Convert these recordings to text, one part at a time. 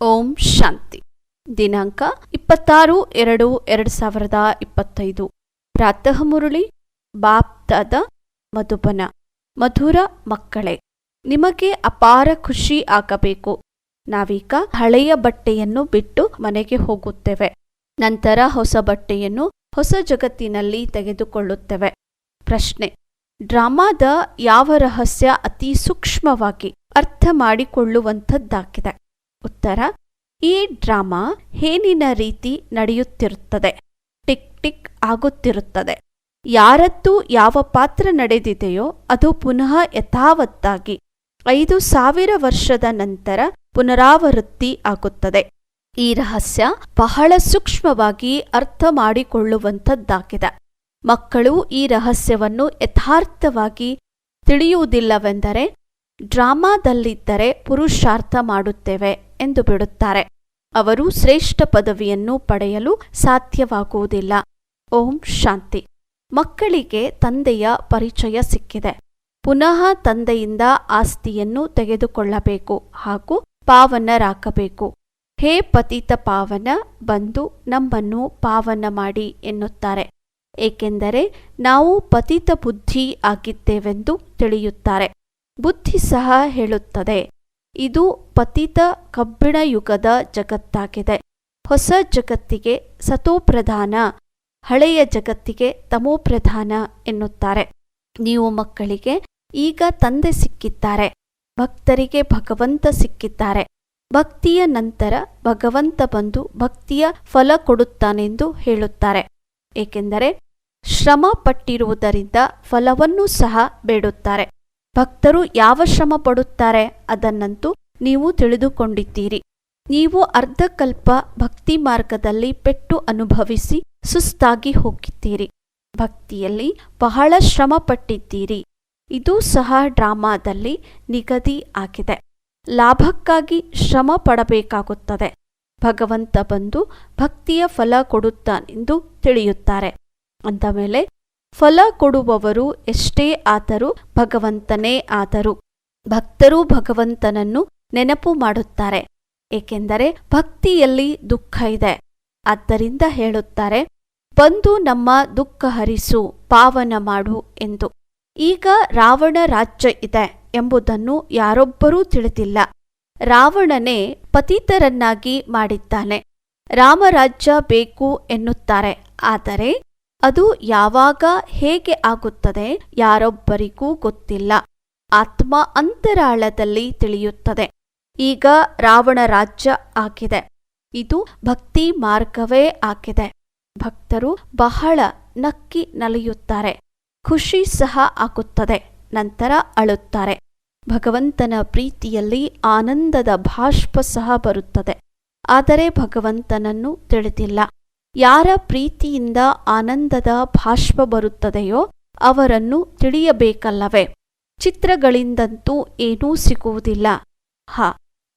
ಓಂ ಶಾಂತಿ. ದಿನಾಂಕ ಇಪ್ಪತ್ತಾರು ಎರಡು ಎರಡು ಸಾವಿರದ ಇಪ್ಪತ್ತೈದು. ಪ್ರಾತಃ ಮುರುಳಿ, ಬಾಪ್ತದ ಮಧುಬನ. ಮಧುರ ಮಕ್ಕಳೇ, ನಿಮಗೆ ಅಪಾರ ಖುಷಿ ಆಗಬೇಕು. ನಾವೀಗ ಹಳೆಯ ಬಟ್ಟೆಯನ್ನು ಬಿಟ್ಟು ಮನೆಗೆ ಹೋಗುತ್ತೇವೆ. ನಂತರ ಹೊಸ ಬಟ್ಟೆಯನ್ನು ಹೊಸ ಜಗತ್ತಿನಲ್ಲಿ ತೆಗೆದುಕೊಳ್ಳುತ್ತೇವೆ. ಪ್ರಶ್ನೆ, ಡ್ರಾಮಾದ ಯಾವ ರಹಸ್ಯ ಅತಿ ಸೂಕ್ಷ್ಮವಾಗಿ ಅರ್ಥ ಮಾಡಿಕೊಳ್ಳುವಂಥದ್ದಾಗಿದೆ? ಉತ್ತರ, ಈ ಡ್ರಾಮಾ ಹೇನಿನ ರೀತಿ ನಡೆಯುತ್ತಿರುತ್ತದೆ? Tick tick ಆಗುತ್ತಿರುತ್ತದೆ. ಯಾರದ್ದು ಯಾವ ಪಾತ್ರ ನಡೆದಿದೆಯೋ ಅದು ಪುನಃ ಯಥಾವತ್ತಾಗಿ ಐದು ಸಾವಿರ ವರ್ಷದ ನಂತರ ಪುನರಾವೃತ್ತಿ ಆಗುತ್ತದೆ. ಈ ರಹಸ್ಯ ಬಹಳ ಸೂಕ್ಷ್ಮವಾಗಿ ಅರ್ಥ ಮಾಡಿಕೊಳ್ಳುವಂಥದ್ದಾಗಿದೆ. ಮಕ್ಕಳು ಈ ರಹಸ್ಯವನ್ನು ಯಥಾರ್ಥವಾಗಿ ತಿಳಿಯುವುದಿಲ್ಲವೆಂದರೆ ಡ್ರಾಮಾದಲ್ಲಿದ್ದರೆ ಪುರುಷಾರ್ಥ ಮಾಡುತ್ತೇವೆ. ಎಂದು ಬಿಡುತ್ತಾರೆ. ಅವರು ಶ್ರೇಷ್ಠ ಪದವಿಯನ್ನು ಪಡೆಯಲು ಸಾಧ್ಯವಾಗುವುದಿಲ್ಲ. ಓಂ ಶಾಂತಿ. ಮಕ್ಕಳಿಗೆ ತಂದೆಯ ಪರಿಚಯ ಸಿಕ್ಕಿದೆ. ಪುನಃ ತಂದೆಯಿಂದ ಆಸ್ತಿಯನ್ನು ತೆಗೆದುಕೊಳ್ಳಬೇಕು ಹಾಗೂ ಪಾವನರಾಗಬೇಕು ಹೇ ಪತಿತ ಪಾವನ, ಬಂದು ನಮ್ಮನ್ನು ಪಾವನ ಮಾಡಿ ಎನ್ನುತ್ತಾರೆ. ಏಕೆಂದರೆ ನಾವು ಪತಿತ ಬುದ್ಧಿ ಆಗಿದ್ದೇವೆಂದು ತಿಳಿಯುತ್ತಾರೆ. ಬುದ್ಧಿ ಸಹ ಹೇಳುತ್ತದೆ. ಇದು ಪತಿತ ಕಬ್ಬಿಣ ಯುಗದ ಜಗತ್ತಾಗಿದೆ. ಹೊಸ ಜಗತ್ತಿಗೆ ಸತೋಪ್ರಧಾನ, ಹಳೆಯ ಜಗತ್ತಿಗೆ ತಮೋಪ್ರಧಾನ ಎನ್ನುತ್ತಾರೆ. ನೀವು ಮಕ್ಕಳಿಗೆ ಈಗ ತಂದೆ ಸಿಕ್ಕಿದ್ದಾರೆ. ಭಕ್ತರಿಗೆ ಭಗವಂತ ಸಿಕ್ಕಿದ್ದಾರೆ. ಭಕ್ತಿಯ ನಂತರ ಭಗವಂತ ಬಂದು ಭಕ್ತಿಯ ಫಲ ಕೊಡುತ್ತಾನೆಂದು ಹೇಳುತ್ತಾರೆ. ಏಕೆಂದರೆ ಶ್ರಮ ಪಟ್ಟಿರುವುದರಿಂದ ಫಲವನ್ನು ಸಹ ಬೇಡುತ್ತಾರೆ. ಭಕ್ತರು ಯಾವ ಶ್ರಮ ಪಡುತ್ತಾರೆ ಅದನ್ನಂತೂ ನೀವು ತಿಳಿದುಕೊಂಡಿದ್ದೀರಿ. ನೀವು ಅರ್ಧಕಲ್ಪ ಭಕ್ತಿ ಮಾರ್ಗದಲ್ಲಿ ಪೆಟ್ಟು ಅನುಭವಿಸಿ ಸುಸ್ತಾಗಿ ಹೋಗಿದ್ದೀರಿ. ಭಕ್ತಿಯಲ್ಲಿ ಬಹಳ ಶ್ರಮ ಪಟ್ಟಿದ್ದೀರಿ. ಇದು ಸಹ ಡ್ರಾಮಾದಲ್ಲಿ ನಿಗದಿ ಆಗಿದೆ. ಲಾಭಕ್ಕಾಗಿ ಶ್ರಮ ಪಡಬೇಕಾಗುತ್ತದೆ. ಭಗವಂತ ಬಂದು ಭಕ್ತಿಯ ಫಲ ಕೊಡುತ್ತಾನೆಂದು ತಿಳಿಯುತ್ತಾರೆ. ಅಂದ ಮೇಲೆ ಫಲ ಕೊಡುವವರು ಎಷ್ಟೇ ಆದರೂ ಭಗವಂತನೇ ಆದರು ಭಕ್ತರು ಭಗವಂತನನ್ನು ನೆನಪು ಮಾಡುತ್ತಾರೆ. ಏಕೆಂದರೆ ಭಕ್ತಿಯಲ್ಲಿ ದುಃಖ ಇದೆ. ಆದ್ದರಿಂದ ಹೇಳುತ್ತಾರೆ, ಬಂದು ನಮ್ಮ ದುಃಖ ಹರಿಸು, ಪಾವನ ಮಾಡು ಎಂದು. ಈಗ ರಾವಣ ರಾಜ್ಯ ಇದೆ ಎಂಬುದನ್ನು ಯಾರೊಬ್ಬರೂ ತಿಳಿದಿಲ್ಲ. ರಾವಣನೇ ಪತಿತರನ್ನಾಗಿ ಮಾಡಿದ್ದಾನೆ. ರಾಮರಾಜ್ಯ ಬೇಕು ಎನ್ನುತ್ತಾರೆ. ಆದರೆ ಅದು ಯಾವಾಗ ಹೇಗೆ ಆಗುತ್ತದೆ ಯಾರೊಬ್ಬರಿಗೂ ಗೊತ್ತಿಲ್ಲ. ಆತ್ಮ ಅಂತರಾಳದಲ್ಲಿ ತಿಳಿಯುತ್ತದೆ. ಈಗ ರಾವಣ ರಾಜ್ಯ ಆಗಿದೆ. ಇದು ಭಕ್ತಿ ಮಾರ್ಗವೇ ಆಗಿದೆ. ಭಕ್ತರು ಬಹಳ ನಕ್ಕಿ ನಲಿಯುತ್ತಾರೆ. ಖುಷಿ ಸಹ ಆಗುತ್ತದೆ. ನಂತರ ಅಳುತ್ತಾರೆ. ಭಗವಂತನ ಪ್ರೀತಿಯಲ್ಲಿ ಆನಂದದ ಭಾಷ್ಪ ಸಹ ಬರುತ್ತದೆ. ಆದರೆ ಭಗವಂತನನ್ನು ತಿಳಿದಿಲ್ಲ. ಯಾರ ಪ್ರೀತಿಯಿಂದ ಆನಂದದ ಭಾಷ್ಪ ಬರುತ್ತದೆಯೋ ಅವರನ್ನು ತಿಳಿಯಬೇಕಲ್ಲವೇ? ಚಿತ್ರಗಳಿಂದಂತೂ ಏನೂ ಸಿಗುವುದಿಲ್ಲ. ಹ,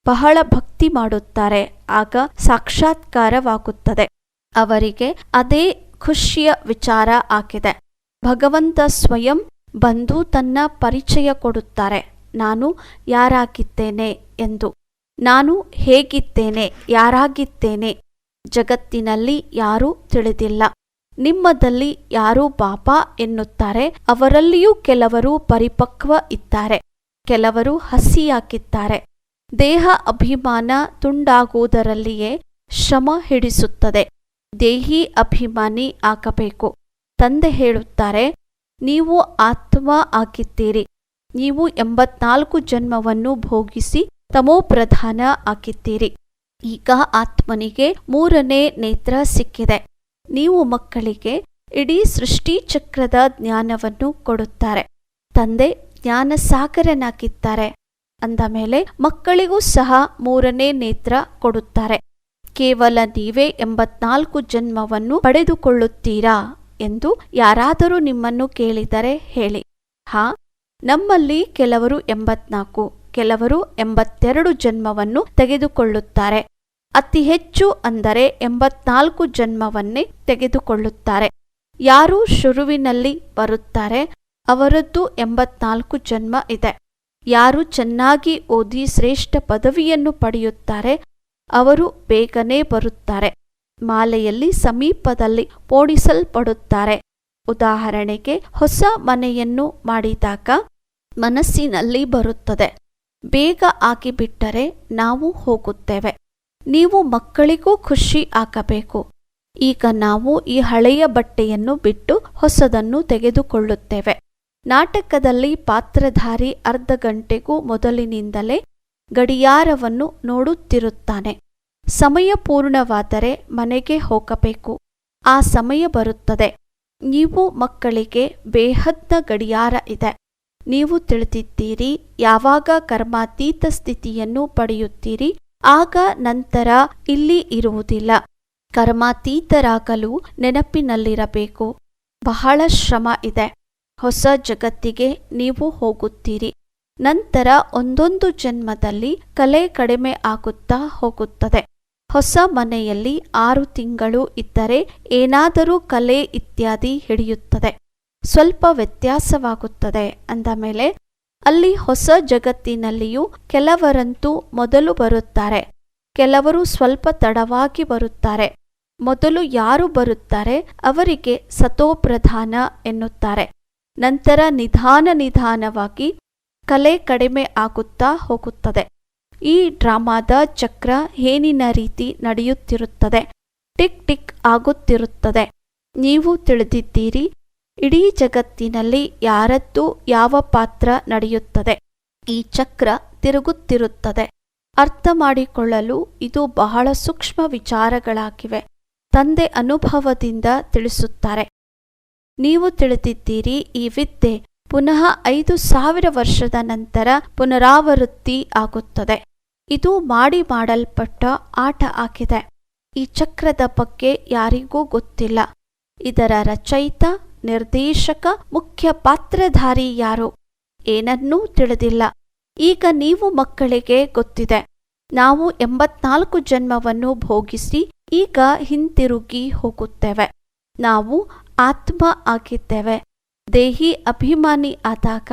ಬಹಳ ಭಕ್ತಿ ಮಾಡುತ್ತಾರೆ, ಆಗ ಸಾಕ್ಷಾತ್ಕಾರವಾಗುತ್ತದೆ. ಅವರಿಗೆ ಅದೇ ಖುಷಿಯ ವಿಚಾರ ಆಗಿದೆ. ಭಗವಂತ ಸ್ವಯಂ ಬಂದು ತನ್ನ ಪರಿಚಯ ಕೊಡುತ್ತಾರೆ. ನಾನು ಯಾರಾಗಿದ್ದೇನೆ ಎಂದು. ನಾನು ಹೇಗಿದ್ದೇನೆ, ಯಾರಾಗಿದ್ದೇನೆ ಜಗತ್ತಿನಲ್ಲಿ ಯಾರೂ ತಿಳಿದಿಲ್ಲ. ನಿಮ್ಮದಲ್ಲಿ ಯಾರು ಪಾಪ ಎನ್ನುತ್ತಾರೆ, ಅವರಲ್ಲಿಯೂ ಕೆಲವರು ಪರಿಪಕ್ವ ಇದ್ದಾರೆ, ಕೆಲವರು ಹಸಿಯಾಕಿದ್ದಾರೆ ದೇಹ ಅಭಿಮಾನ ತುಂಡಾಗುವುದರಲ್ಲಿಯೇ ಶ್ರಮ ಹಿಡಿಸುತ್ತದೆ. ದೇಹಿ ಅಭಿಮಾನಿ ಆಗಬೇಕು. ತಂದೆ ಹೇಳುತ್ತಾರೆ, ನೀವು ಆತ್ಮ ಆಗಿದ್ದೀರಿ. ನೀವು ಎಂಬತ್ನಾಲ್ಕು ಜನ್ಮವನ್ನು ಭೋಗಿಸಿ ತಮೋಪ್ರಧಾನ ಆಗಿದ್ದೀರಿ. ಈಗ ಆತ್ಮನಿಗೆ ಮೂರನೇ ನೇತ್ರ ಸಿಕ್ಕಿದೆ. ನೀವು ಮಕ್ಕಳಿಗೆ ಇಡೀ ಸೃಷ್ಟಿ ಚಕ್ರದ ಜ್ಞಾನವನ್ನು ಕೊಡುತ್ತಾರೆ. ತಂದೆ ಜ್ಞಾನ ಸಾಗರನಾಗಿದ್ದಾರೆ ಅಂದ ಮೇಲೆ ಮಕ್ಕಳಿಗೂ ಸಹ ಮೂರನೇ ನೇತ್ರ ಕೊಡುತ್ತಾರೆ. ಕೇವಲ ನೀವೇ ಎಂಬತ್ನಾಲ್ಕು ಜನ್ಮವನ್ನು ಪಡೆದುಕೊಳ್ಳುತ್ತೀರಾ ಎಂದು ಯಾರಾದರೂ ನಿಮ್ಮನ್ನು ಕೇಳಿದರೆ ಹೇಳಿ. ಹಾ, ನಮ್ಮಲ್ಲಿ ಕೆಲವರು ಎಂಬತ್ನಾಲ್ಕು. ಕೆಲವರು ಎಂಬತ್ತೆರಡು ಜನ್ಮವನ್ನು ತೆಗೆದುಕೊಳ್ಳುತ್ತಾರೆ. ಅತಿ ಹೆಚ್ಚು ಅಂದರೆ ಎಂಬತ್ನಾಲ್ಕು ಜನ್ಮವನ್ನೇ ತೆಗೆದುಕೊಳ್ಳುತ್ತಾರೆ. ಯಾರು ಶುರುವಿನಲ್ಲಿ ಬರುತ್ತಾರೆ, ಅವರದ್ದು ಎಂಬತ್ನಾಲ್ಕು ಜನ್ಮ ಇದೆ. ಯಾರು ಚೆನ್ನಾಗಿ ಓದಿ ಶ್ರೇಷ್ಠ ಪದವಿಯನ್ನು ಪಡೆಯುತ್ತಾರೆ, ಅವರು ಬೇಗನೆ ಬರುತ್ತಾರೆ. ಮಾಲೆಯಲ್ಲಿ ಸಮೀಪದಲ್ಲಿ ಓಡಿಸಲ್ಪಡುತ್ತಾರೆ. ಉದಾಹರಣೆಗೆ, ಹೊಸ ಮನೆಯನ್ನು ಮಾಡಿದಾಗ ಮನಸ್ಸಿನಲ್ಲಿ ಬರುತ್ತದೆ. ಬೇಗ ಆಗಿಬಿಟ್ಟರೆ ನಾವು ಹೋಗುತ್ತೇವೆ. ನೀವು ಮಕ್ಕಳಿಗೂ ಖುಷಿ ಹಾಕಬೇಕು ಈಗ ನಾವು ಈ ಹಳೆಯ ಬಟ್ಟೆಯನ್ನು ಬಿಟ್ಟು ಹೊಸದನ್ನು ತೆಗೆದುಕೊಳ್ಳುತ್ತೇವೆ. ನಾಟಕದಲ್ಲಿ ಪಾತ್ರಧಾರಿ ಅರ್ಧ ಗಂಟೆಗೂ ಮೊದಲಿನಿಂದಲೇ ಗಡಿಯಾರವನ್ನು ನೋಡುತ್ತಿರುತ್ತಾನೆ. ಸಮಯ ಪೂರ್ಣವಾದರೆ ಮನೆಗೆ ಹೋಗಬೇಕು. ಆ ಸಮಯ ಬರುತ್ತದೆ. ನೀವು ಮಕ್ಕಳಿಗೆ ಬೇಹದ್ದ ಗಡಿಯಾರ ಇದೆ. ನೀವು ತಿಳಿದಿದ್ದೀರಿ, ಯಾವಾಗ ಕರ್ಮಾತೀತ ಸ್ಥಿತಿಯನ್ನು ಪಡೆಯುತ್ತೀರಿ, ಆಗ ನಂತರ ಇಲ್ಲಿ ಇರುವುದಿಲ್ಲ. ಕರ್ಮಾತೀತರಾಗಲು ನೆನಪಿನಲ್ಲಿರಬೇಕು. ಬಹಳ ಶ್ರಮ ಇದೆ. ಹೊಸ ಜಗತ್ತಿಗೆ ನೀವು ಹೋಗುತ್ತೀರಿ. ನಂತರ ಒಂದೊಂದು ಜನ್ಮದಲ್ಲಿ ಕಲೆ ಕಡಿಮೆ ಆಗುತ್ತಾ ಹೋಗುತ್ತದೆ. ಹೊಸ ಮನೆಯಲ್ಲಿ ಆರು ತಿಂಗಳು ಇದ್ದರೆ ಏನಾದರೂ ಕಲೆ ಇತ್ಯಾದಿ ಹಿಡಿಯುತ್ತದೆ. ಸ್ವಲ್ಪ ವ್ಯತ್ಯಾಸವಾಗುತ್ತದೆ ಅಂದ ಮೇಲೆ, ಅಲ್ಲಿ ಹೊಸ ಜಗತ್ತಿನಲ್ಲಿಯೂ ಕೆಲವರಂತೂ ಮೊದಲು ಬರುತ್ತಾರೆ. ಕೆಲವರು ಸ್ವಲ್ಪ ತಡವಾಗಿ ಬರುತ್ತಾರೆ. ಮೊದಲು ಯಾರು ಬರುತ್ತಾರೆ, ಅವರಿಗೆ ಸತೋಪ್ರಧಾನ ಎನ್ನುತ್ತಾರೆ. ನಂತರ ನಿಧಾನ ನಿಧಾನವಾಗಿ ಕಲೆ ಕಡಿಮೆ ಆಗುತ್ತಾ ಹೋಗುತ್ತದೆ. ಈ ಡ್ರಾಮಾದ ಚಕ್ರ ಏನಿನ ರೀತಿ ನಡೆಯುತ್ತಿರುತ್ತದೆ? Tick tick ಆಗುತ್ತಿರುತ್ತದೆ. ನೀವು ತಿಳಿದಿದ್ದೀರಿ ಇಡೀ ಜಗತ್ತಿನಲ್ಲಿ ಯಾರದ್ದು ಯಾವ ಪಾತ್ರ ನಡೆಯುತ್ತದೆ? ಈ ಚಕ್ರ ತಿರುಗುತ್ತಿರುತ್ತದೆ. ಅರ್ಥ ಮಾಡಿಕೊಳ್ಳಲು ಇದು ಬಹಳ ಸೂಕ್ಷ್ಮ ವಿಚಾರಗಳಾಗಿವೆ. ತಂದೆ ಅನುಭವದಿಂದ ತಿಳಿಸುತ್ತಾರೆ. ನೀವು ತಿಳಿದಿದ್ದೀರಿ, ಈ ವಿದ್ಯೆ ಪುನಃ ಐದು ಸಾವಿರ ವರ್ಷದ ನಂತರ ಪುನರಾವೃತ್ತಿ ಆಗುತ್ತದೆ. ಇದು ಮಾಡಿ ಮಾಡಲ್ಪಟ್ಟ ಆಟ ಆಗಿದೆ. ಈ ಚಕ್ರದ ಬಗ್ಗೆ ಯಾರಿಗೂ ಗೊತ್ತಿಲ್ಲ. ಇದರ ರಚಯಿತ ನಿರ್ದೇಶಕ, ಮುಖ್ಯ ಪಾತ್ರಧಾರಿ ಯಾರು? ಏನನ್ನೂ ತಿಳಿದಿಲ್ಲ. ಈಗ ನೀವು ಮಕ್ಕಳಿಗೆ ಗೊತ್ತಿದೆ. ನಾವು ಎಂಬತ್ನಾಲ್ಕು ಜನ್ಮವನ್ನು ಭೋಗಿಸಿ ಈಗ ಹಿಂತಿರುಗಿ ಹೋಗುತ್ತೇವೆ. ನಾವು ಆತ್ಮ ಆಗಿದ್ದೇವೆ. ದೇಹಿ ಅಭಿಮಾನಿ ಆದಾಗ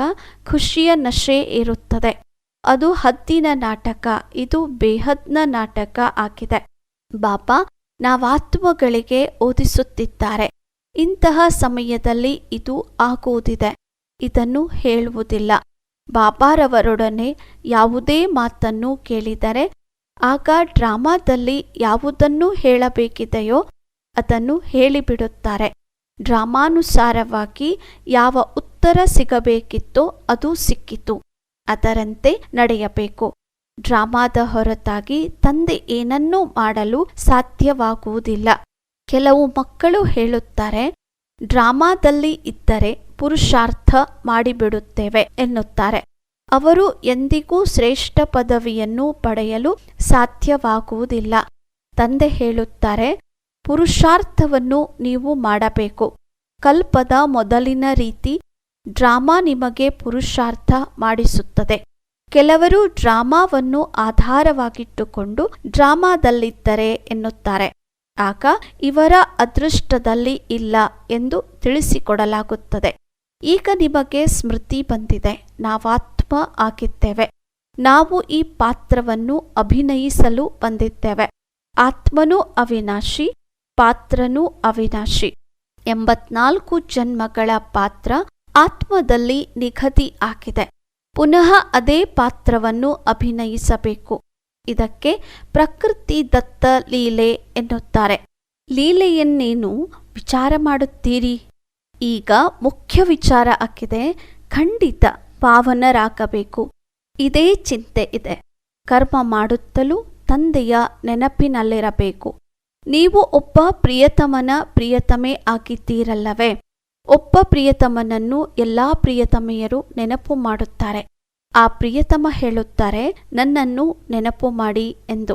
ಖುಷಿಯ ನಶೆ ಇರುತ್ತದೆ. ಅದು ಹದ್ದಿನ ನಾಟಕ, ಇದು ಬೇಹದ್ನ ನಾಟಕ ಆಗಿದೆ. ಬಾಬಾ ನಾವಾತ್ಮಗಳಿಗೆ ಓದಿಸುತ್ತಿದ್ದಾರೆ. ಇಂತಹ ಸಮಯದಲ್ಲಿ ಇದು ಆಗುವುದಿದೆ. ಇದನ್ನು ಹೇಳುವುದಿಲ್ಲ. ಬಾಬಾರವರೊಡನೆ ಯಾವುದೇ ಮಾತನ್ನು ಕೇಳಿದರೆ, ಆಗ ಡ್ರಾಮಾದಲ್ಲಿ ಯಾವುದನ್ನು ಹೇಳಬೇಕಿದೆಯೋ ಅದನ್ನು ಹೇಳಿಬಿಡುತ್ತಾರೆ. ಡ್ರಾಮಾನುಸಾರವಾಗಿ ಯಾವ ಉತ್ತರ ಸಿಗಬೇಕಿತ್ತೋ ಅದು ಸಿಕ್ಕಿತು. ಅದರಂತೆ ನಡೆಯಬೇಕು. ಡ್ರಾಮಾದ ಹೊರತಾಗಿ ತಂದೆ ಏನನ್ನೂ ಮಾಡಲು ಸಾಧ್ಯವಾಗುವುದಿಲ್ಲ. ಕೆಲವು ಮಕ್ಕಳು ಹೇಳುತ್ತಾರೆ, ಡ್ರಾಮಾದಲ್ಲಿ ಇದ್ದರೆ ಪುರುಷಾರ್ಥ ಮಾಡಿಬಿಡುತ್ತೇವೆ ಎನ್ನುತ್ತಾರೆ. ಅವರು ಎಂದಿಗೂ ಶ್ರೇಷ್ಠ ಪದವಿಯನ್ನು ಪಡೆಯಲು ಸಾಧ್ಯವಾಗುವುದಿಲ್ಲ. ತಂದೆ ಹೇಳುತ್ತಾರೆ, ಪುರುಷಾರ್ಥವನ್ನು ನೀವು ಮಾಡಬೇಕು. ಕಲ್ಪದ ಮೊದಲಿನ ರೀತಿ ಡ್ರಾಮಾ ನಿಮಗೆ ಪುರುಷಾರ್ಥ ಮಾಡಿಸುತ್ತದೆ. ಕೆಲವರು ಡ್ರಾಮಾವನ್ನು ಆಧಾರವಾಗಿಟ್ಟುಕೊಂಡು ಡ್ರಾಮಾದಲ್ಲಿದ್ದರೆ ಎನ್ನುತ್ತಾರೆ. ಆಗ ಇವರ ಅದೃಷ್ಟದಲ್ಲಿ ಇಲ್ಲ ಎಂದು ತಿಳಿಸಿಕೊಡಲಾಗುತ್ತದೆ. ಈಗ ನಿಮಗೆ ಸ್ಮೃತಿ ಬಂದಿದೆ. ನಾವಾತ್ಮ ಆಗಿದ್ದೇವೆ. ನಾವು ಈ ಪಾತ್ರವನ್ನು ಅಭಿನಯಿಸಲು ಬಂದಿದ್ದೇವೆ. ಆತ್ಮನೂ ಅವಿನಾಶಿ, ಪಾತ್ರನೂ ಅವಿನಾಶಿ. ಎಂಬತ್ನಾಲ್ಕು ಜನ್ಮಗಳ ಪಾತ್ರ ಆತ್ಮದಲ್ಲಿ ನಿಗದಿ ಆಗಿದೆ. ಪುನಃ ಅದೇ ಪಾತ್ರವನ್ನು ಅಭಿನಯಿಸಬೇಕು. ಇದಕ್ಕೆ ಪ್ರಕೃತಿ ದತ್ತ ಲೀಲೆ ಎನ್ನುತ್ತಾರೆ. ಲೀಲೆಯನ್ನೇನು ವಿಚಾರ ಮಾಡುತ್ತೀರಿ? ಈಗ ಮುಖ್ಯ ವಿಚಾರ ಆಗಿದೆ. ಖಂಡಿತ ಪಾವನರಾಗಬೇಕು. ಇದೇ ಚಿಂತೆ ಇದೆ. ಕರ್ಮ ಮಾಡುತ್ತಲೂ ತಂದೆಯ ನೆನಪಿನಲ್ಲಿರಬೇಕು. ನೀವು ಒಬ್ಬ ಪ್ರಿಯತಮನ ಪ್ರಿಯತಮೆ ಆಗಿದ್ದೀರಲ್ಲವೇ? ಒಬ್ಬ ಪ್ರಿಯತಮನನ್ನು ಎಲ್ಲ ಪ್ರಿಯತಮೆಯರು ನೆನಪು ಮಾಡುತ್ತಾರೆ. ಆ ಪ್ರಿಯತಮ ಹೇಳುತ್ತಾರೆ, ನನ್ನನ್ನು ನೆನಪು ಮಾಡಿ ಎಂದು.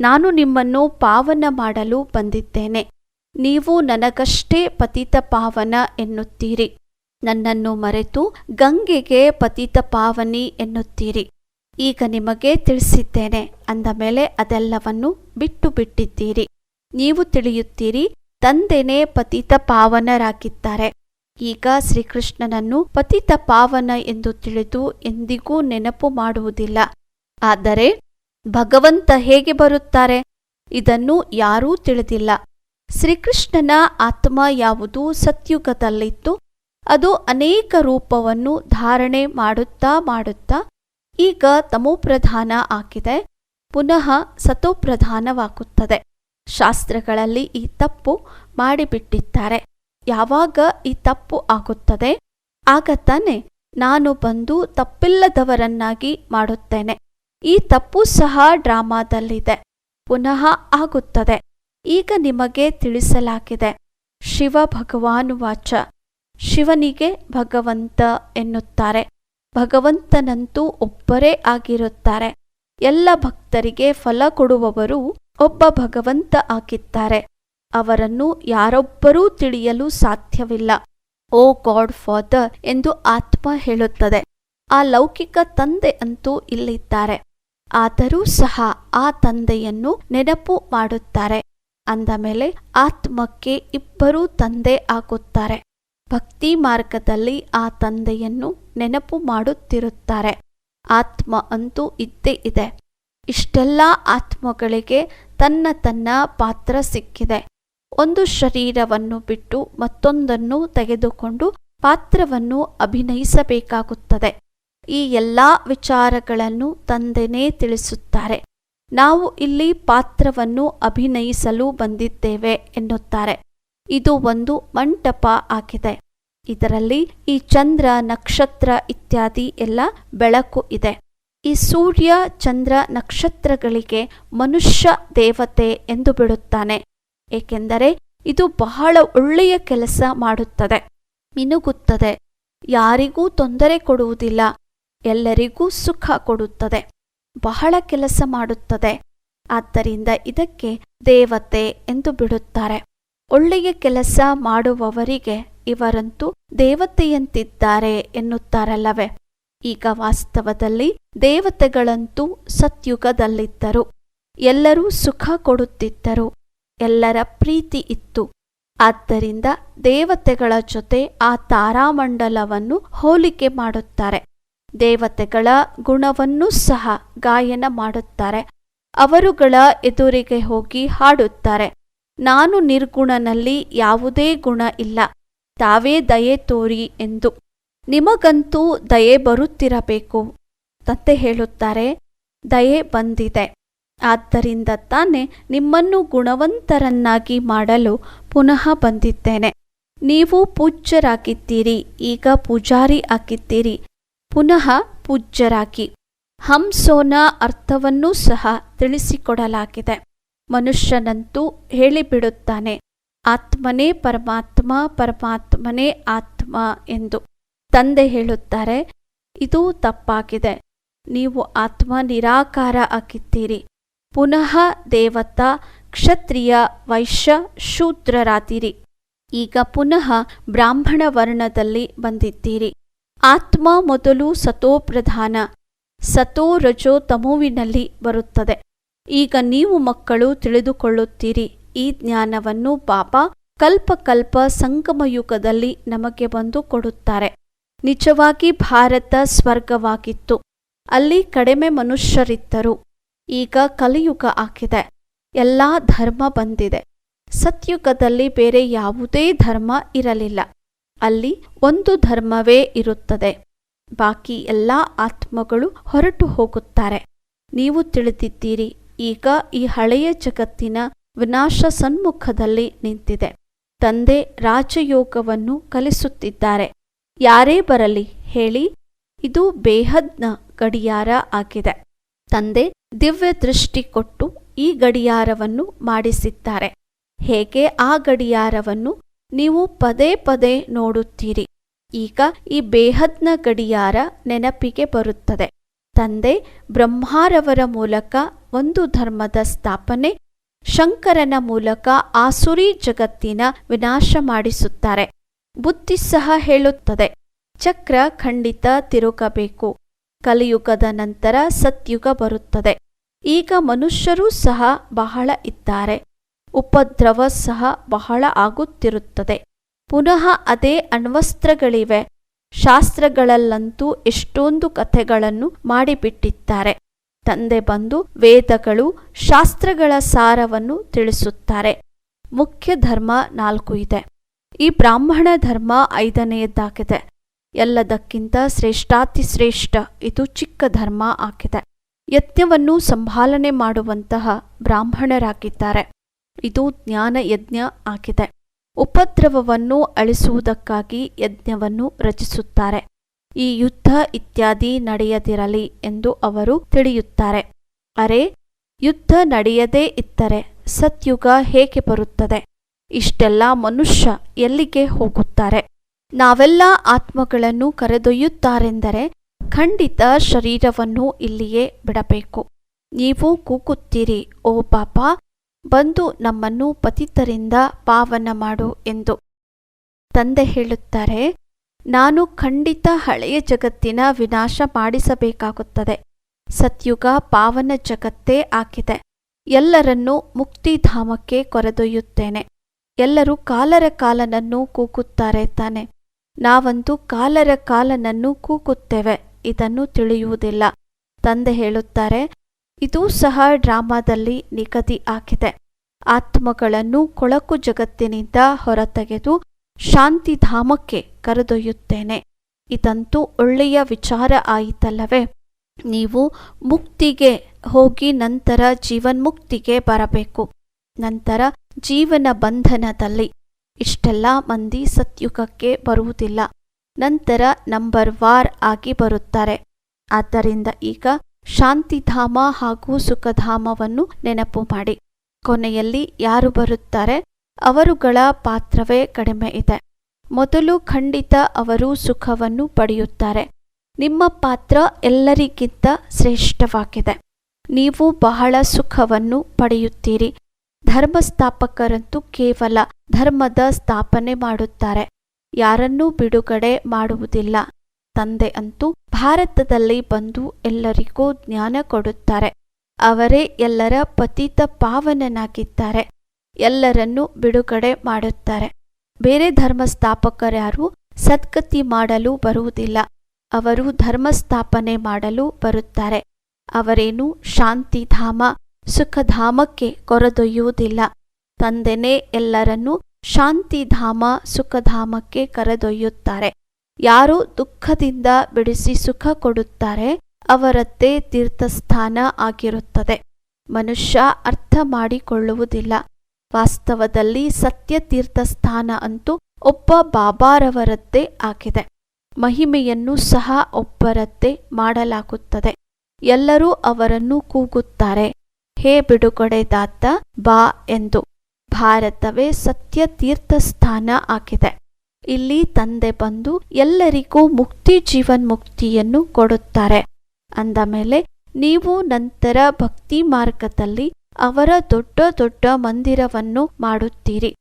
ನಾನು ನಿಮ್ಮನ್ನು ಪಾವನ ಮಾಡಲು ಬಂದಿದ್ದೇನೆ. ನೀವು ನನಗಷ್ಟೇ ಪತಿತ ಪಾವನ ಎನ್ನುತ್ತೀರಿ. ನನ್ನನ್ನು ಮರೆತು ಗಂಗೆಗೆ ಪತಿತ ಪಾವನಿ ಎನ್ನುತ್ತೀರಿ. ಈಗ ನಿಮಗೆ ತಿಳಿಸಿದ್ದೇನೆ. ಅಂದ ಮೇಲೆ ಅದೆಲ್ಲವನ್ನು ಬಿಟ್ಟು ಬಿಟ್ಟಿದ್ದೀರಿ. ನೀವು ತಿಳಿಯುತ್ತೀರಿ, ತಂದೆನೇ ಪತಿತ ಪಾವನರಾಗಿದ್ದಾರೆ. ಈಗ ಶ್ರೀಕೃಷ್ಣನನ್ನು ಪತಿತ ಪಾವನ ಎಂದು ತಿಳಿದು ಎಂದಿಗೂ ನೆನಪು ಮಾಡುವುದಿಲ್ಲ. ಆದರೆ ಭಗವಂತ ಹೇಗೆ ಬರುತ್ತಾರೆ? ಇದನ್ನು ಯಾರೂ ತಿಳಿದಿಲ್ಲ. ಶ್ರೀಕೃಷ್ಣನ ಆತ್ಮ ಯಾವುದು ಸತ್ಯುಗದಲ್ಲಿತ್ತು. ಅದು ಅನೇಕ ರೂಪವನ್ನು ಧಾರಣೆ ಮಾಡುತ್ತಾ ಮಾಡುತ್ತಾ ಈಗ ತಮೋಪ್ರಧಾನ ಆಗಿದೆ. ಪುನಃ ಸತೋಪ್ರಧಾನವಾಗುತ್ತದೆ. ಶಾಸ್ತ್ರಗಳಲ್ಲಿ ಈ ತಪ್ಪು ಮಾಡಿಬಿಟ್ಟಿದ್ದಾರೆ. ಯಾವಾಗ ಈ ತಪ್ಪು ಆಗುತ್ತದೆ, ಆಗ ತಾನೆ ನಾನು ಬಂದು ತಪ್ಪಿಲ್ಲದವರನ್ನಾಗಿ ಮಾಡುತ್ತೇನೆ. ಈ ತಪ್ಪು ಸಹ ಡ್ರಾಮಾದಲ್ಲಿದೆ, ಪುನಃ ಆಗುತ್ತದೆ. ಈಗ ನಿಮಗೆ ತಿಳಿಸಲಾಗಿದೆ, ಶಿವ ಭಗವಾನ್ ವಾಚ. ಶಿವನಿಗೆ ಭಗವಂತ ಎನ್ನುತ್ತಾರೆ. ಭಗವಂತನಂತೂ ಒಬ್ಬರೇ ಆಗಿರುತ್ತಾರೆ. ಎಲ್ಲ ಭಕ್ತರಿಗೆ ಫಲ ಕೊಡುವವರು ಒಬ್ಬ ಭಗವಂತ ಆಗಿದ್ದಾರೆ. ಅವರನ್ನು ಯಾರೊಬ್ಬರೂ ತಿಳಿಯಲು ಸಾಧ್ಯವಿಲ್ಲ. ಓ ಗಾಡ್ ಫಾದರ್ ಎಂದು ಆತ್ಮ ಹೇಳುತ್ತದೆ. ಆ ಲೌಕಿಕ ತಂದೆ ಅಂತೂ ಇಲ್ಲಿದ್ದಾರೆ. ಆದರೂ ಸಹ ಆ ತಂದೆಯನ್ನು ನೆನಪು ಮಾಡುತ್ತಾರೆ. ಅಂದ ಮೇಲೆ ಆತ್ಮಕ್ಕೆ ಇಬ್ಬರೂ ತಂದೆ ಆಗುತ್ತಾರೆ. ಭಕ್ತಿ ಮಾರ್ಗದಲ್ಲಿ ಆ ತಂದೆಯನ್ನು ನೆನಪು ಮಾಡುತ್ತಿರುತ್ತಾರೆ. ಆತ್ಮ ಅಂತೂ ಇದ್ದೇ ಇದೆ. ಇಷ್ಟೆಲ್ಲ ಆತ್ಮಗಳಿಗೆ ತನ್ನ ತನ್ನ ಪಾತ್ರ ಸಿಕ್ಕಿದೆ. ಒಂದು ಶರೀರವನ್ನು ಬಿಟ್ಟು ಮತ್ತೊಂದನ್ನು ತೆಗೆದುಕೊಂಡು ಪಾತ್ರವನ್ನು ಅಭಿನಯಿಸಬೇಕಾಗುತ್ತದೆ. ಈ ಎಲ್ಲ ವಿಚಾರಗಳನ್ನು ತಂದೆನೇ ತಿಳಿಸುತ್ತಾರೆ. ನಾವು ಇಲ್ಲಿ ಪಾತ್ರವನ್ನು ಅಭಿನಯಿಸಲು ಬಂದಿದ್ದೇವೆ ಎನ್ನುತ್ತಾರೆ. ಇದು ಒಂದು ಮಂಟಪ ಆಗಿದೆ. ಇದರಲ್ಲಿ ಈ ಚಂದ್ರ, ನಕ್ಷತ್ರ ಇತ್ಯಾದಿ ಎಲ್ಲ ಬೆಳಕು ಇದೆ. ಈ ಸೂರ್ಯ, ಚಂದ್ರ, ನಕ್ಷತ್ರಗಳಿಗೆ ಮನುಷ್ಯ ದೇವತೆ ಎಂದು ಬಿಡುತ್ತಾನೆ. ಏಕೆಂದರೆ ಇದು ಬಹಳ ಒಳ್ಳೆಯ ಕೆಲಸ ಮಾಡುತ್ತದೆ. ಮಿನುಗುತ್ತದೆ. ಯಾರಿಗೂ ತೊಂದರೆ ಕೊಡುವುದಿಲ್ಲ. ಎಲ್ಲರಿಗೂ ಸುಖ ಕೊಡುತ್ತದೆ. ಬಹಳ ಕೆಲಸ ಮಾಡುತ್ತದೆ. ಆದ್ದರಿಂದ ಇದಕ್ಕೆ ದೇವತೆ ಎಂದು ಬಿಡುತ್ತಾರೆ. ಒಳ್ಳೆಯ ಕೆಲಸ ಮಾಡುವವರಿಗೆ ಇವರಂತೂ ದೇವತೆಯಂತಿದ್ದಾರೆ ಎನ್ನುತ್ತಾರಲ್ಲವೇ? ಈಗ ವಾಸ್ತವದಲ್ಲಿ ದೇವತೆಗಳಂತೂ ಸತ್ಯುಗದಲ್ಲಿದ್ದರು. ಎಲ್ಲರೂ ಸುಖ ಕೊಡುತ್ತಿದ್ದರು. ಎಲ್ಲರ ಪ್ರೀತಿ ಇತ್ತು. ಆದ್ದರಿಂದ ದೇವತೆಗಳ ಜೊತೆ ಆ ತಾರಾಮಂಡಲವನ್ನು ಹೋಲಿಕೆ ಮಾಡುತ್ತಾರೆ. ದೇವತೆಗಳ ಗುಣವನ್ನೂ ಸಹ ಗಾಯನ ಮಾಡುತ್ತಾರೆ. ಅವರುಗಳ ಎದುರಿಗೆ ಹೋಗಿ ಹಾಡುತ್ತಾರೆ. ನಾನು ನಿರ್ಗುಣನಲ್ಲಿ ಯಾವುದೇ ಗುಣ ಇಲ್ಲ. ತಾವೇ ದಯೆ ತೋರಿ ಎಂದು. ನಿಮಗಂತೂ ದಯೆ ಬರುತ್ತಿರಬೇಕು. ತತ್ತೆ ಹೇಳುತ್ತಾರೆ, ದಯೆ ಬಂದಿದೆ. ಆದ್ದರಿಂದ ತಾನೇ ನಿಮ್ಮನ್ನು ಗುಣವಂತರನ್ನಾಗಿ ಮಾಡಲು ಪುನಃ ಬಂದಿದ್ದೇನೆ. ನೀವು ಪೂಜ್ಯರಾಗಿದ್ದೀರಿ, ಈಗ ಪೂಜಾರಿ ಆಗಿದ್ದೀರಿ. ಪುನಃ ಪೂಜ್ಯರಾಗಿ. ಹಂಸೋನ ಅರ್ಥವನ್ನೂ ಸಹ ತಿಳಿಸಿಕೊಡಲಾಗಿದೆ. ಮನುಷ್ಯನಂತೂ ಹೇಳಿಬಿಡುತ್ತಾನೆ, ಆತ್ಮನೇ ಪರಮಾತ್ಮ, ಪರಮಾತ್ಮನೇ ಆತ್ಮ ಎಂದು. ತಂದೆ ಹೇಳುತ್ತಾರೆ, ಇದು ತಪ್ಪಾಗಿದೆ. ನೀವು ಆತ್ಮ ನಿರಾಕಾರ ಆಗಿದ್ದೀರಿ. ಪುನಃ ದೇವತಾ ಕ್ಷತ್ರಿಯ ವೈಶ್ಯ ಶೂದ್ರರಾದಿರಿ. ಈಗ ಪುನಃ ಬ್ರಾಹ್ಮಣ ವರ್ಣದಲ್ಲಿ ಬಂದಿದ್ದೀರಿ. ಆತ್ಮ ಮೊದಲು ಸತೋಪ್ರಧಾನ, ಸತೋ ರಜೋ ತಮೋವಿನಲ್ಲಿ ಬರುತ್ತದೆ. ಈಗ ನೀವು ಮಕ್ಕಳು ತಿಳಿದುಕೊಳ್ಳುತ್ತೀರಿ, ಈ ಜ್ಞಾನವನ್ನು ಬಾಬಾ ಕಲ್ಪ ಕಲ್ಪ ಸಂಗಮ ಯುಗದಲ್ಲಿ ನಮಗೆ ಬಂದು ಕೊಡುತ್ತಾರೆ. ನಿಜವಾಗಿ ಭಾರತ ಸ್ವರ್ಗವಾಗಿತ್ತು. ಅಲ್ಲಿ ಕಡಿಮೆ ಮನುಷ್ಯರಿದ್ದರು. ಈಗ ಕಲಿಯುಗ ಆಗಿದೆ. ಎಲ್ಲ ಧರ್ಮ ಬಂದಿದೆ. ಸತ್ಯುಗದಲ್ಲಿ ಬೇರೆ ಯಾವುದೇ ಧರ್ಮ ಇರಲಿಲ್ಲ. ಅಲ್ಲಿ ಒಂದು ಧರ್ಮವೇ ಇರುತ್ತದೆ. ಬಾಕಿ ಎಲ್ಲ ಆತ್ಮಗಳು ಹೊರಟು ಹೋಗುತ್ತಾರೆ. ನೀವು ತಿಳಿದಿದ್ದೀರಿ, ಈಗ ಈ ಹಳೆಯ ಜಗತ್ತಿನ ವಿನಾಶ ಸನ್ಮುಖದಲ್ಲಿ ನಿಂತಿದೆ. ತಂದೆ ರಾಜಯೋಗವನ್ನು ಕಲಿಸುತ್ತಿದ್ದಾರೆ. ಯಾರೇ ಬರಲಿ, ಹೇಳಿ, ಇದು ಬೇಹದ್ನ ಗಡಿಯಾರ ಆಗಿದೆ. ತಂದೆ ದಿವ್ಯ ದೃಷ್ಟಿ ಕೊಟ್ಟು ಈ ಗಡಿಯಾರವನ್ನು ಮಾಡಿಸಿದ್ದಾರೆ. ಹೇಗೆ ಆ ಗಡಿಯಾರವನ್ನು ನೀವು ಪದೇ ಪದೇ ನೋಡುತ್ತೀರಿ? ಈಗ ಈ ಬೇಹದ್ನ ಗಡಿಯಾರ ನೆನಪಿಗೆ ಬರುತ್ತದೆ. ತಂದೆ ಬ್ರಹ್ಮಾರವರ ಮೂಲಕ ಒಂದು ಧರ್ಮದ ಸ್ಥಾಪನೆ, ಶಂಕರನ ಮೂಲಕ ಆಸುರಿ ಜಗತ್ತಿನ ವಿನಾಶ ಮಾಡಿಸುತ್ತಾರೆ. ಬುದ್ಧಿ ಸಹ ಹೇಳುತ್ತದೆ, ಚಕ್ರ ಖಂಡಿತ ತಿರುಗಬೇಕು. ಕಲಿಯುಗದ ನಂತರ ಸತ್ಯುಗ ಬರುತ್ತದೆ. ಈಗ ಮನುಷ್ಯರೂ ಸಹ ಬಹಳ ಇದ್ದಾರೆ. ಉಪದ್ರವ ಸಹ ಬಹಳ ಆಗುತ್ತಿರುತ್ತದೆ. ಪುನಃ ಅದೇ ಅಣ್ವಸ್ತ್ರಗಳಿವೆ. ಶಾಸ್ತ್ರಗಳಲ್ಲಂತೂ ಎಷ್ಟೊಂದು ಕಥೆಗಳನ್ನು ಮಾಡಿಬಿಟ್ಟಿದ್ದಾರೆ. ತಂದೆ ಬಂದು ವೇದಗಳು, ಶಾಸ್ತ್ರಗಳ ಸಾರವನ್ನು ತಿಳಿಸುತ್ತಾರೆ. ಮುಖ್ಯ ಧರ್ಮ ನಾಲ್ಕು ಇದೆ. ಈ ಬ್ರಾಹ್ಮಣ ಧರ್ಮ ಐದನೆಯದ್ದಾಗಿದೆ ಎಲ್ಲದಕ್ಕಿಂತ ಶ್ರೇಷ್ಠಾತಿ ಶ್ರೇಷ್ಠ ಇದು ಚಿಕ್ಕ ಧರ್ಮ ಆಗಿದೆ. ಯಜ್ಞವನ್ನು ಸಂಭಾಲನೆ ಮಾಡುವಂತಹ ಬ್ರಾಹ್ಮಣರಾಗಿದ್ದಾರೆ. ಇದು ಜ್ಞಾನ ಯಜ್ಞ ಆಗಿದೆ. ಉಪದ್ರವವನ್ನು ಅಳಿಸುವುದಕ್ಕಾಗಿ ಯಜ್ಞವನ್ನು ರಚಿಸುತ್ತಾರೆ. ಈ ಯುದ್ಧ ಇತ್ಯಾದಿ ನಡೆಯದಿರಲಿ ಎಂದು ಅವರು ತಿಳಿಯುತ್ತಾರೆ. ಅರೆ, ಯುದ್ಧ ನಡೆಯದೇ ಇದ್ದರೆ ಸತ್ಯುಗ ಹೇಗೆ ಬರುತ್ತದೆ? ಇಷ್ಟೆಲ್ಲ ಮನುಷ್ಯ ಎಲ್ಲಿಗೆ ಹೋಗುತ್ತಾರೆ? ನಾವೆಲ್ಲ ಆತ್ಮಗಳನ್ನು ಕರೆದೊಯ್ಯುತ್ತಾರೆಂದರೆ ಖಂಡಿತ ಶರೀರವನ್ನು ಇಲ್ಲಿಯೇ ಬಿಡಬೇಕು. ನೀವು ಕೂಗುತ್ತೀರಿ ಓ ಪಾಪ, ಬಂದು ನಮ್ಮನ್ನು ಪತಿತರಿಂದ ಪಾವನ ಮಾಡು ಎಂದು. ತಂದೆ ಹೇಳುತ್ತಾರೆ, ನಾನು ಖಂಡಿತ ಹಳೆಯ ಜಗತ್ತಿನ ವಿನಾಶ ಮಾಡಿಸಬೇಕಾಗುತ್ತದೆ. ಸತ್ಯುಗ ಪಾವನ ಜಗತ್ತೇ ಆಗಿದೆ. ಎಲ್ಲರನ್ನೂ ಮುಕ್ತಿಧಾಮಕ್ಕೆ ಕೊರೆದೊಯ್ಯುತ್ತೇನೆ. ಎಲ್ಲರೂ ಕಾಲರ ಕಾಲನನ್ನು ಕೂಗುತ್ತಾರೆ ತಾನೆ. ನಾವಂತೂ ಕಾಲರ ಕಾಲನನ್ನು ಕೂಕುತ್ತೇವೆ, ಇದನ್ನು ತಿಳಿಯುವುದಿಲ್ಲ. ತಂದೆ ಹೇಳುತ್ತಾರೆ, ಇದೂ ಸಹ ಡ್ರಾಮಾದಲ್ಲಿ ನಿಗದಿ ಆಗಿದೆ. ಆತ್ಮಗಳನ್ನು ಕೊಳಕು ಜಗತ್ತಿನಿಂದ ಹೊರತೆಗೆದು ಶಾಂತಿಧಾಮಕ್ಕೆ ಕರೆದೊಯ್ಯುತ್ತೇನೆ. ಇದಂತೂ ಒಳ್ಳೆಯ ವಿಚಾರ ಆಯಿತಲ್ಲವೇ? ನೀವು ಮುಕ್ತಿಗೆ ಹೋಗಿ ನಂತರ ಜೀವನ್ಮುಕ್ತಿಗೆ ಬರಬೇಕು. ನಂತರ ಜೀವನ ಬಂಧನದಲ್ಲಿ ಇಷ್ಟೆಲ್ಲ ಮಂದಿ ಸತ್ಯುಗಕ್ಕೆ ಬರುವುದಿಲ್ಲ. ನಂತರ ನಂಬರ್ ವಾರ್ ಆಗಿ ಬರುತ್ತಾರೆ. ಆದ್ದರಿಂದ ಈಗ ಶಾಂತಿಧಾಮ ಹಾಗೂ ಸುಖಧಾಮವನ್ನು ನೆನಪು ಮಾಡಿ. ಕೊನೆಯಲ್ಲಿ ಯಾರು ಬರುತ್ತಾರೆ? ಅವರುಗಳ ಪಾತ್ರವೇ ಕಡಿಮೆ ಇದೆ. ಮೊದಲು ಖಂಡಿತ ಅವರು ಸುಖವನ್ನು ಪಡೆಯುತ್ತಾರೆ. ನಿಮ್ಮ ಪಾತ್ರ ಎಲ್ಲರಿಗಿಂತ ಶ್ರೇಷ್ಠವಾಗಿದೆ. ನೀವು ಬಹಳ ಸುಖವನ್ನು ಪಡೆಯುತ್ತೀರಿ. ಧರ್ಮಸ್ಥಾಪಕರಂತೂ ಕೇವಲ ಧರ್ಮದ ಸ್ಥಾಪನೆ ಮಾಡುತ್ತಾರೆ. ಯಾರನ್ನೂ ಬಿಡುಗಡೆ ಮಾಡುವುದಿಲ್ಲ. ತಂದೆ ಅಂತೂ ಭಾರತದಲ್ಲಿ ಬಂದು ಎಲ್ಲರಿಗೂ ಜ್ಞಾನ ಕೊಡುತ್ತಾರೆ. ಅವರೇ ಎಲ್ಲರ ಪತಿತ ಪಾವನನಾಗಿದ್ದಾರೆ. ಎಲ್ಲರನ್ನೂ ಬಿಡುಗಡೆ ಮಾಡುತ್ತಾರೆ. ಬೇರೆ ಧರ್ಮಸ್ಥಾಪಕರ್ಯಾರು ಸದ್ಗತಿ ಮಾಡಲು ಬರುವುದಿಲ್ಲ. ಅವರು ಧರ್ಮಸ್ಥಾಪನೆ ಮಾಡಲು ಬರುತ್ತಾರೆ. ಅವರೇನು ಶಾಂತಿಧಾಮ ಸುಖಧಾಮಕ್ಕೆ ಕೊರೆದೊಯ್ಯುವುದಿಲ್ಲ. ತಂದೆನೇ ಎಲ್ಲರನ್ನೂ ಶಾಂತಿಧಾಮ ಸುಖಧಾಮಕ್ಕೆ ಕರೆದೊಯ್ಯುತ್ತಾರೆ. ಯಾರು ದುಃಖದಿಂದ ಬಿಡಿಸಿ ಸುಖ ಕೊಡುತ್ತಾರೆ, ಅವರದ್ದೇ ತೀರ್ಥಸ್ಥಾನ ಆಗಿರುತ್ತದೆ. ಮನುಷ್ಯ ಅರ್ಥ ಮಾಡಿಕೊಳ್ಳುವುದಿಲ್ಲ. ವಾಸ್ತವದಲ್ಲಿ ಸತ್ಯ ತೀರ್ಥಸ್ಥಾನ ಅಂತೂ ಒಬ್ಬ ಬಾಬಾರವರದ್ದೇ ಆಗಿದೆ. ಮಹಿಮೆಯನ್ನು ಸಹ ಒಬ್ಬರದ್ದೇ ಮಾಡಲಾಗುತ್ತದೆ. ಎಲ್ಲರೂ ಅವರನ್ನು ಕೂಗುತ್ತಾರೆ. ಹೇ ಬಿಡುಗಡೆದಾತ ಬಾ ಎಂದು. ಭಾರತವೇ ಸತ್ಯ ತೀರ್ಥಸ್ಥಾನ ಆಗಿದೆ. ಇಲ್ಲಿ ತಂದೆ ಬಂದು ಎಲ್ಲರಿಗೂ ಮುಕ್ತಿ ಜೀವನ್ ಮುಕ್ತಿಯನ್ನು ಕೊಡುತ್ತಾರೆ. ಅಂದ ಮೇಲೆ, ನೀವು ನಂತರ ಭಕ್ತಿ ಮಾರ್ಗದಲ್ಲಿ ಅವರ ದೊಡ್ಡ ದೊಡ್ಡ ಮಂದಿರವನ್ನು ಮಾಡುತ್ತೀರಿ.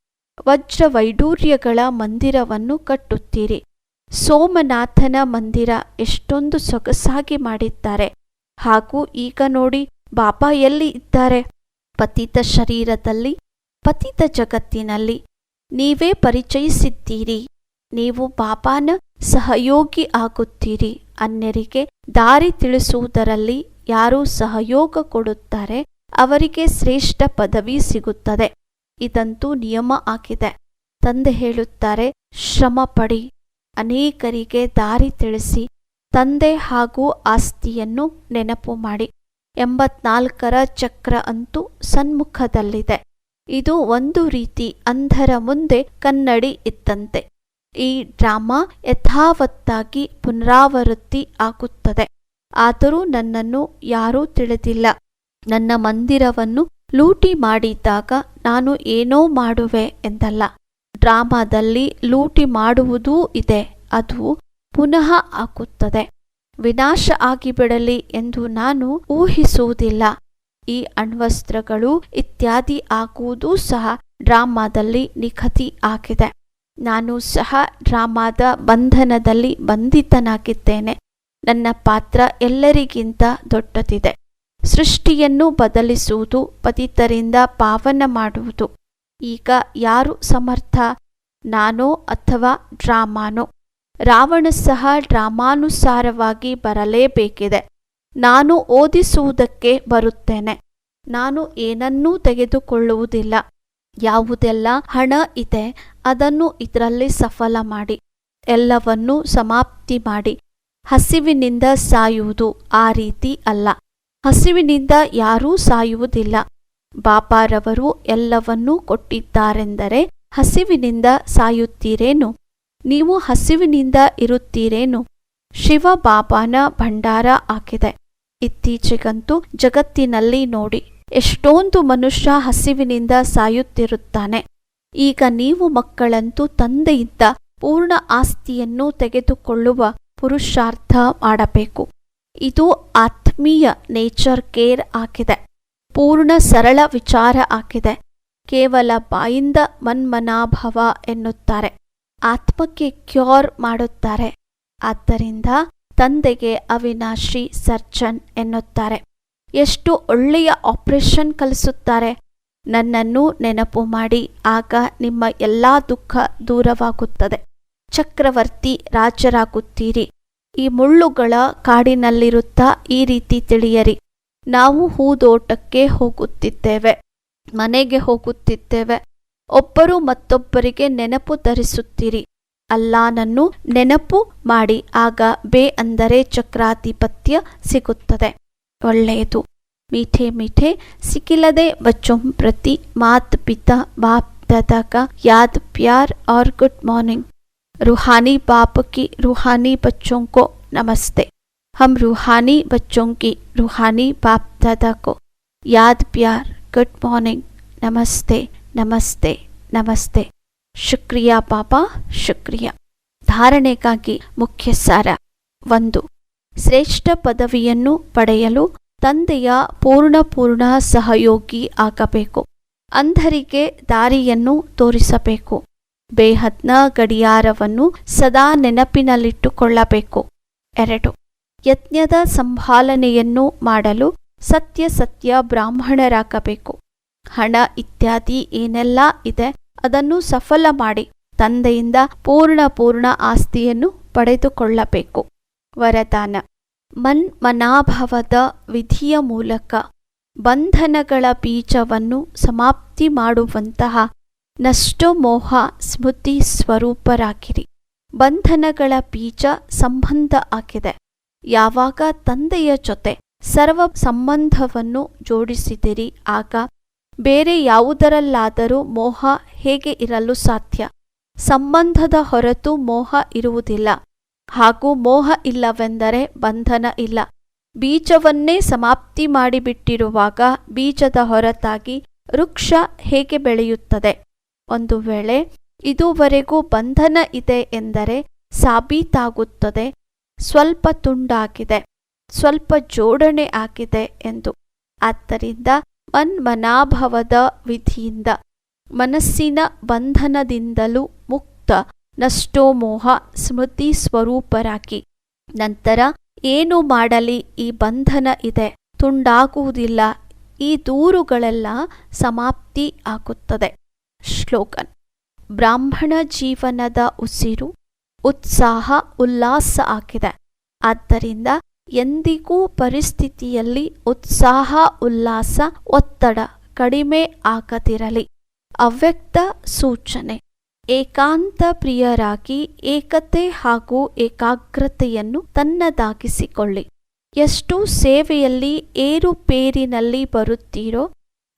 ವಜ್ರ ವೈಡೂರ್ಯಗಳ ಮಂದಿರವನ್ನು ಕಟ್ಟುತ್ತೀರಿ. ಸೋಮನಾಥನ ಮಂದಿರ ಎಷ್ಟೊಂದು ಸೊಗಸಾಗಿ ಮಾಡಿದ್ದಾರೆ. ಹಾಗೂ ಈಗ ನೋಡಿ ಬಾಬಾ ಎಲ್ಲಿ ಇದ್ದಾರೆ? ಪತಿತ ಶರೀರದಲ್ಲಿ, ಪತಿತ ಜಗತ್ತಿನಲ್ಲಿ ನೀವೇ ಪರಿಚಯಿಸಿದ್ದೀರಿ. ನೀವು ಬಾಬಾನ ಸಹಯೋಗಿ ಆಗುತ್ತೀರಿ. ಅನ್ಯರಿಗೆ ದಾರಿ ತಿಳಿಸುವುದರಲ್ಲಿ ಯಾರು ಸಹಯೋಗ ಕೊಡುತ್ತಾರೆ, ಅವರಿಗೆ ಶ್ರೇಷ್ಠ ಪದವಿ ಸಿಗುತ್ತದೆ. ಇದಂತೂ ನಿಯಮ ಆಗಿದೆ. ತಂದೆ ಹೇಳುತ್ತಾರೆ ಶ್ರಮ ಪಡಿ ಅನೇಕರಿಗೆ ದಾರಿ ತಿಳಿಸಿ, ತಂದೆ ಹಾಗೂ ಆಸ್ತಿಯನ್ನು ನೆನಪು ಮಾಡಿ. ಎಂಬತ್ನಾಲ್ಕರ ಚಕ್ರ ಅಂತೂ ಸನ್ಮುಖದಲ್ಲಿದೆ. ಇದು ಒಂದು ರೀತಿ ಅಂಧರ ಮುಂದೆ ಕನ್ನಡಿ ಇತ್ತಂತೆ. ಈ ಡ್ರಾಮಾ ಯಥಾವತ್ತಾಗಿ ಪುನರಾವೃತ್ತಿ ಆಗುತ್ತದೆ. ಆದರೂ ನನ್ನನ್ನು ಯಾರೂ ತಿಳಿದಿಲ್ಲ. ನನ್ನ ಮಂದಿರವನ್ನು ಲೂಟಿ ಮಾಡಿದಾಗ ನಾನು ಏನೋ ಮಾಡುವೆ ಎಂದಲ್ಲ. ಡ್ರಾಮಾದಲ್ಲಿ ಲೂಟಿ ಮಾಡುವುದೂ ಇದೆ, ಅದು ಪುನಃ ಆಗುತ್ತದೆ. ವಿನಾಶ ಆಗಿಬಿಡಲಿ ಎಂದು ನಾನು ಊಹಿಸುವುದಿಲ್ಲ. ಈ ಅಣ್ವಸ್ತ್ರಗಳು ಇತ್ಯಾದಿ ಆಗುವುದೂ ಸಹ ಡ್ರಾಮಾದಲ್ಲಿ ನಿಖತಿ ಆಗಿದೆ. ನಾನು ಸಹ ಡ್ರಾಮಾದ ಬಂಧನದಲ್ಲಿ ಬಂಧಿತನಾಗಿದ್ದೇನೆ. ನನ್ನ ಪಾತ್ರ ಎಲ್ಲರಿಗಿಂತ ದೊಡ್ಡದಿದೆ. ಸೃಷ್ಟಿಯನ್ನು ಬದಲಿಸುವುದು ಪತಿತರಿಂದ ಪಾವನ ಮಾಡುವುದು. ಈಗ ಯಾರು ಸಮರ್ಥ, ನಾನೋ ಅಥವಾ ಡ್ರಾಮಾನೋ? ರಾವಣ ಸಹ ಡ್ರಾಮಾನುಸಾರವಾಗಿ ಬರಲೇಬೇಕಿದೆ. ನಾನು ಓದಿಸುವುದಕ್ಕೆ ಬರುತ್ತೇನೆ. ನಾನು ಏನನ್ನೂ ತೆಗೆದುಕೊಳ್ಳುವುದಿಲ್ಲ. ಯಾವುದೆಲ್ಲ ಹಣ ಇದೆ, ಅದನ್ನು ಇದರಲ್ಲಿ ಸಫಲ ಮಾಡಿ. ಎಲ್ಲವನ್ನೂ ಸಮಾಪ್ತಿ ಮಾಡಿ. ಹಸಿವಿನಿಂದ ಸಾಯುವುದು ಆ ರೀತಿ ಅಲ್ಲ. ಹಸಿವಿನಿಂದ ಯಾರೂ ಸಾಯುವುದಿಲ್ಲ. ಬಾಪಾರವರು ಎಲ್ಲವನ್ನೂ ಕೊಟ್ಟಿದ್ದಾರೆಂದರೆ ಹಸಿವಿನಿಂದ ಸಾಯುತ್ತೀರೇನು? ನೀವು ಹಸಿವಿನಿಂದ ಇರುತ್ತೀರೇನು? ಶಿವ ಬಾಬಾನ ಭಂಡಾರ ಆಗಿದೆ ಇತ್ತೀಚೆಗಂತೂ ಜಗತ್ತಿನಲ್ಲಿ ನೋಡಿ, ಎಷ್ಟೊಂದು ಮನುಷ್ಯ ಹಸಿವಿನಿಂದ ಸಾಯುತ್ತಿರುತ್ತಾನೆ. ಈಗ ನೀವು ಮಕ್ಕಳಂತೂ ತಂದೆಯಿಂದ ಪೂರ್ಣ ಆಸ್ತಿಯನ್ನು ತೆಗೆದುಕೊಳ್ಳುವ ಪುರುಷಾರ್ಥ ಮಾಡಬೇಕು. ಇದು ಆತ್ಮೀಯ ನೇಚರ್ ಕೇರ್ ಆಗಿದೆ ಪೂರ್ಣ ಸರಳ ವಿಚಾರ ಆಗಿದೆ ಕೇವಲ ಬಾಯಿಂದ ಮನ್ಮನಾಭವ ಎನ್ನುತ್ತಾರೆ. ಆತ್ಮಕ್ಕೆ ಕ್ಯೂರ್ ಮಾಡುತ್ತಾರೆ. ಆದ್ದರಿಂದ ತಂದೆಗೆ ಅವಿನಾಶಿ ಸರ್ಜನ್ ಎನ್ನುತ್ತಾರೆ. ಎಷ್ಟು ಒಳ್ಳೆಯ ಆಪರೇಷನ್ ಕಲಿಸುತ್ತಾರೆ. ನನ್ನನ್ನು ನೆನಪು ಮಾಡಿ, ಆಗ ನಿಮ್ಮ ಎಲ್ಲ ದುಃಖ ದೂರವಾಗುತ್ತದೆ. ಚಕ್ರವರ್ತಿ ರಾಜರಾಗುತ್ತೀರಿ. ಈ ಮುಳ್ಳುಗಳ ಕಾಡಿನಲ್ಲಿರುತ್ತಾ ಈ ರೀತಿ ತಿಳಿಯರಿ. ನಾವು ಹೂದೋಟಕ್ಕೆ ಹೋಗುತ್ತಿದ್ದೇವೆ, ಮನೆಗೆ ಹೋಗುತ್ತಿದ್ದೇವೆ ಒಬ್ಬರು ಮತ್ತೊಬ್ಬರಿಗೆ ನೆನಪು ತರಿಸುತ್ತಿರಿ ಅಲ್ಲಾನನ್ನು ನೆನಪು ಮಾಡಿ, ಆಗ ಬೇ ಅಂದರೆ ಚಕ್ರಾಧಿಪತ್ಯ ಸಿಗುತ್ತದೆ. ಒಳ್ಳೆಯದು. ಮೀಠೆ ಮೀಠೆ, ಸಿಕ್ಕಿಲ್ಲದೆ ಬಚ್ಚೊಂ ಪ್ರತಿ ಮಾತ್ ಪಿತ ಬಾಪ್ ದದಾಕ ಯಾದ್ ಪ್ಯಾರ್ ಆರ್ ಗುಡ್ ಮಾರ್ನಿಂಗ್. ರುಹಾನಿ ಬಾಪ್ ಕಿ ರುಹಾನಿ ಬಚ್ಚೊಂ ಕೋ ನಮಸ್ತೆ. ಹಮ್ ರುಹಾನಿ ಬಚ್ಚೊಂ ಕಿ ರುಹಾನಿ ಬಾಪ್ ದದಕೋ ಯಾದ್ ಪ್ಯಾರ್, ಗುಡ್ ಮಾರ್ನಿಂಗ್, ನಮಸ್ತೆ. ನಮಸ್ತೆ ನಮಸ್ತೆ. ಶುಕ್ರಿಯಾ ಪಾಪ, ಶುಕ್ರಿಯ. ಧಾರಣೆಗಾಗಿ ಮುಖ್ಯ ಸಾರ ಒಂದು. ಶ್ರೇಷ್ಠ ಪದವಿಯನ್ನು ಪಡೆಯಲು ತಂದೆಯ ಪೂರ್ಣ ಪೂರ್ಣ ಸಹಯೋಗಿ ಆಗಬೇಕು. ಅಂಧರಿಗೆ ದಾರಿಯನ್ನು ತೋರಿಸಬೇಕು. ಬೇಹದ್ನ ಗಡಿಯಾರವನ್ನು ಸದಾ ನೆನಪಿನಲ್ಲಿಟ್ಟುಕೊಳ್ಳಬೇಕು. ಎರಡು. ಯಜ್ಞದ ಸಂಭಾಲನೆಯನ್ನು ಮಾಡಲು ಸತ್ಯ ಸತ್ಯ ಬ್ರಾಹ್ಮಣರಾಗಬೇಕು. ಹಣ ಇತ್ಯಾದಿ ಏನೆಲ್ಲ ಇದೆ, ಅದನ್ನು ಸಫಲ ಮಾಡಿ ತಂದೆಯಿಂದ ಪೂರ್ಣ ಪೂರ್ಣ ಆಸ್ತಿಯನ್ನು ಪಡೆದುಕೊಳ್ಳಬೇಕು. ವರದಾನ. ಮನ್ ಮನಾಭವದ ವಿಧಿಯ ಮೂಲಕ ಬಂಧನಗಳ ಬೀಜವನ್ನು ಸಮಾಪ್ತಿ ಮಾಡುವಂತಹ ನಷ್ಟಮೋಹ ಸ್ಮೃತಿ ಸ್ವರೂಪರಾಗಿರಿ. ಬಂಧನಗಳ ಬೀಜ ಸಂಬಂಧ ಆಗಿದೆ. ಯಾವಾಗ ತಂದೆಯ ಜೊತೆ ಸರ್ವ ಸಂಬಂಧವನ್ನು ಜೋಡಿಸಿದಿರಿ, ಆಗ ಬೇರೆ ಯಾವುದರಲ್ಲಾದರೂ ಮೋಹ ಹೇಗೆ ಇರಲು ಸಾಧ್ಯ? ಸಂಬಂಧದ ಹೊರತು ಮೋಹ ಇರುವುದಿಲ್ಲ. ಹಾಗೂ ಮೋಹ ಇಲ್ಲವೆಂದರೆ ಬಂಧನ ಇಲ್ಲ. ಬೀಜವನ್ನೇ ಸಮಾಪ್ತಿ ಮಾಡಿಬಿಟ್ಟಿರುವಾಗ ಬೀಜದ ಹೊರತಾಗಿ ವೃಕ್ಷ ಹೇಗೆ ಬೆಳೆಯುತ್ತದೆ? ಒಂದು ವೇಳೆ ಇದುವರೆಗೂ ಬಂಧನ ಇದೆ ಎಂದರೆ ಸಾಬೀತಾಗುತ್ತದೆ. ಸ್ವಲ್ಪ ತುಂಡಾಗಿದೆ. ಸ್ವಲ್ಪ ಜೋಡಣೆ ಆಗಿದೆ ಎಂದು. ಆದ್ದರಿಂದ ಮನ್ಮನಾಭವದ ವಿಧಿಯಿಂದ ಮನಸ್ಸಿನ ಬಂಧನದಿಂದಲೂ ಮುಕ್ತ ನಷ್ಟೋಮೋಹ ಸ್ಮೃತಿ ಸ್ವರೂಪರಾಗಿ. ನಂತರ ಏನು ಮಾಡಲಿ ಈ ಬಂಧನ ಇದೆ. ತುಂಡಾಗುವುದಿಲ್ಲ. ಈ ದೂರುಗಳೆಲ್ಲ ಸಮಾಪ್ತಿ ಆಗುತ್ತದೆ. ಶ್ಲೋಕನ್ ಬ್ರಾಹ್ಮಣ ಜೀವನದ ಉಸಿರು ಉತ್ಸಾಹ, ಉಲ್ಲಾಸ ಆಗಿದೆ. ಆದ್ದರಿಂದ ಎಂದಿಗೂ ಪರಿಸ್ಥಿತಿಯಲ್ಲಿ ಉತ್ಸಾಹ, ಉಲ್ಲಾಸ, ಒತ್ತಡ ಕಡಿಮೆ ಆಗದಿರಲಿ. ಅವ್ಯಕ್ತ ಸೂಚನೆ. ಏಕಾಂತ ಪ್ರಿಯರಾಗಿ ಏಕತೆ ಹಾಗೂ ಏಕಾಗ್ರತೆಯನ್ನು ತನ್ನದಾಗಿಸಿಕೊಳ್ಳಿ. ಎಷ್ಟು ಸೇವೆಯಲ್ಲಿ ಏರುಪೇರಿನಲ್ಲಿ ಬರುತ್ತೀರೋ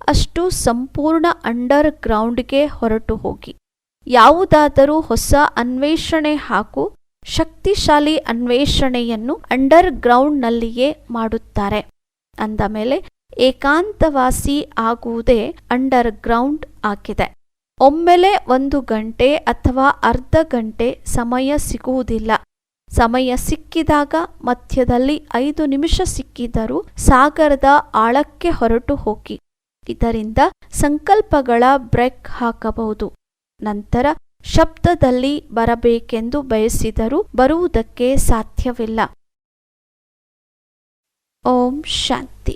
ಅಷ್ಟು ಸಂಪೂರ್ಣ ಅಂಡರ್ ಗ್ರೌಂಡ್ಗೆ ಹೊರಟು ಹೋಗಿ. ಯಾವುದಾದರೂ ಹೊಸ ಅನ್ವೇಷಣೆ ಹಾಗೂ ಶಕ್ತಿಶಾಲಿ ಅನ್ವೇಷಣೆಯನ್ನು ಅಂಡರ್ ಗ್ರೌಂಡ್ನಲ್ಲಿಯೇ ಮಾಡುತ್ತಾರೆ. ಅಂದ ಮೇಲೆ, ಏಕಾಂತವಾಸಿ ಆಗುವುದೇ ಅಂಡರ್ ಗ್ರೌಂಡ್ ಆಗಿದೆ. ಒಮ್ಮೆಲೆ ಒಂದು ಗಂಟೆ ಅಥವಾ ಅರ್ಧ ಗಂಟೆ ಸಮಯ ಸಿಗುವುದಿಲ್ಲ. ಸಮಯ ಸಿಕ್ಕಿದಾಗ ಮಧ್ಯದಲ್ಲಿ ಐದು ನಿಮಿಷ ಸಿಕ್ಕಿದರೂ ಸಾಗರದ ಆಳಕ್ಕೆ ಹೊರಟು ಹೋಗಿ. ಇದರಿಂದ ಸಂಕಲ್ಪಗಳ ಬ್ರೇಕ್ ಹಾಕಬಹುದು. ನಂತರ ಶಬ್ದದಲ್ಲಿ ಬರಬೇಕೆಂದು ಬಯಸಿದರೂ ಬರುವುದಕ್ಕೆ ಸಾಧ್ಯವಿಲ್ಲ. ಓಂ ಶಾಂತಿ.